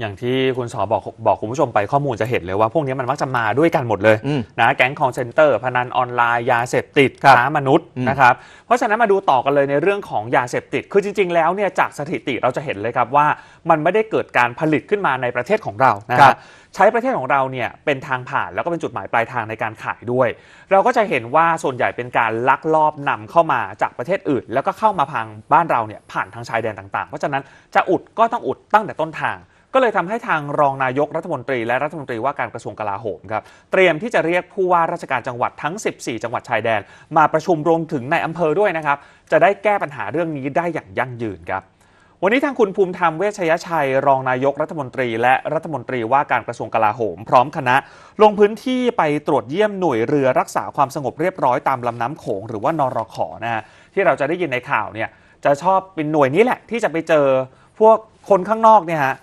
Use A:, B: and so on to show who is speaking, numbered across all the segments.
A: อย่างที่คุณสอบอกบอกคุณผู้ชมไปข้อมูลจะเห็นเลยว่าพวกนี้มันมักจะมาด้วยกันหมดเลย
B: อืม
A: นะแก๊งคองเซนเตอร์พนันออนไลน์ยาเสพติด
B: ครับ
A: ค้ามนุษย์
B: อืม
A: นะครับเพราะฉะนั้นมาดูต่อกันเลยในเรื่องของยาเสพติด คือจริง ๆ แล้วเนี่ยจากสถิติเราจะเห็นเลยครับว่ามันไม่ได้เกิดการผลิตขึ้นมาในประเทศของเรานะ
B: ครั
A: ฮะ
B: บ
A: ใช้ประเทศของเราเนี่ยเป็นทางผ่านแล้วก็เป็นจุดหมายปลายทางในการขายด้วย เราก็จะเห็นว่าส่วนใหญ่เป็นการลักลอบนำเข้ามาจากประเทศอื่น แล้วก็เข้ามาพังบ้านเราเนี่ยผ่านทางชายแดนต่างๆ เพราะฉะนั้นจะอุดก็ต้องอุดตั้งแต่ต้นทาง ก็เลยทำให้ทางรองนายกรัฐมนตรี และรัฐมนตรีว่าการกระทรวงกลาโหมครับเตรียมที่จะเรียกผู้ว่าราชการจังหวัดทั้ง 14 จังหวัดชายแดน มาประชุมรวมถึงในอำเภอด้วยนะครับจะได้แก้ปัญหาเรื่องนี้ได้อย่างยั่งยืนครับวันนี้ทางคุณภูมิธรรมเวชยชัย รองนายกรัฐมนตรีและรัฐมนตรีว่าการกระทรวงกลาโหม พร้อมคณะ ลงพื้นที่ไปตรวจเยี่ยมหน่วยเรือรักษาความสงบเรียบร้อยตามลำน้ำโขงหรือว่านรขนะฮะที่เราจะได้ยินในข่าวเนี่ยจะชอบเป็นหน่วยนี้แหละที่จะไปเจอพวกคนข้างนอกเนี่ยฮะ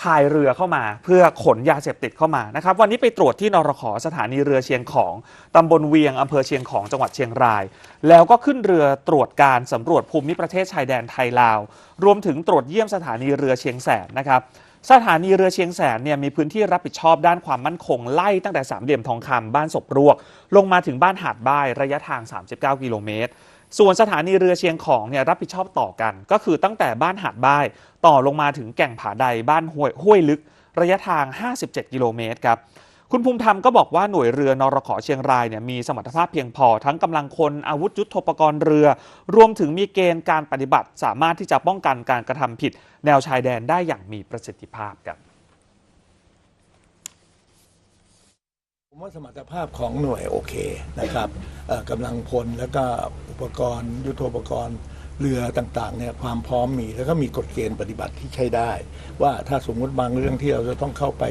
A: พายเรือเข้ามา เพื่อขนยาเสพติดเข้ามานะครับ วันนี้ไปตรวจที่นรขสถานีเรือเชียงของตำบลเวียงอำเภอเชียงของจังหวัดเชียงราย แล้วก็ขึ้นเรือตรวจการสำรวจภูมิประเทศชายแดนไทยลาว รวมถึงตรวจเยี่ยมสถานีเรือเชียงแสนนะครับสถานีเรือเชียงแสนเนี่ยมีพื้นที่รับผิดชอบด้านความมั่นคงไล่ตั้งแต่สามเหลี่ยมทองคำบ้านศพรวก ลงมาถึงบ้านหาดบ้ายระยะทาง 39 กิโลเมตร ส่วนสถานีเรือเชียงของเนี่ยรับผิดชอบต่อกัน ก็คือตั้งแต่บ้านหาดบ้าย ต่อลงมาถึงแก่งผาใดบ้านห้วยห้วยลึก ระยะทาง 57 กิโลเมตรครับคุณภูมิธรรมก็บอกว่าหน่วยเรือนรขอเชียงรายเนี่ยมีสมรรถภาพเพียงพอ ทั้งกำลังคนอาวุธยุทโธปกรณ์เรือ รวมถึงมีเกณฑ์การปฏิบัติ สามารถที่จะป้องกันการกระทำผิด แนวชายแดนได้อย่างมีประสิทธิภาพครับ
C: ผมว่าสมรรถภาพของหน่วยโอเคนะครับกำลังพลแล้วก็อุปกรณ์ ยุทโธปกรณ์เรือต่างๆเนี่ยความพร้อมมีแล้วก็มีกฎเกณฑ์ปฏิบัติที่ใช้ได้ ว่าถ้าสมมติบางเรื่องที่เราจะต้องเข้าไป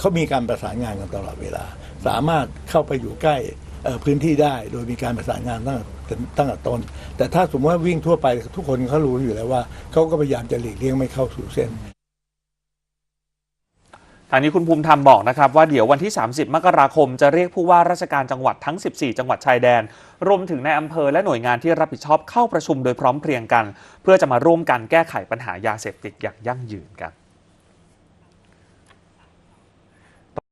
C: เขามีการประสานงานกันตลอดเวลา สามารถเข้าไปอยู่ใกล้พื้นที่ได้ โดยมีการประสานงานตั้งแต่ตั้งแต่ต้นแต่ถ้าสมมติว่าวิ่งทั่วไปทุกคนเขารู้อยู่แล้วว่าเขาก็พยายามจะหลีกเลี่ยงไม่เข้าสู่เส้น
A: อันนี้คุณภูมิธรรมบอกนะครับว่าเดี๋ยววันที่ 30 มกราคมจะเรียกผู้ว่าราชการจังหวัดทั้ง 14 จังหวัดชายแดน รวมถึงในอำเภอและหน่วยงานที่รับผิดชอบเข้าประชุมโดยพร้อมเพรียงกัน เพื่อจะมาร่วมกันแก้ไขปัญหายาเสพติดอย่างยั่งยืนกัน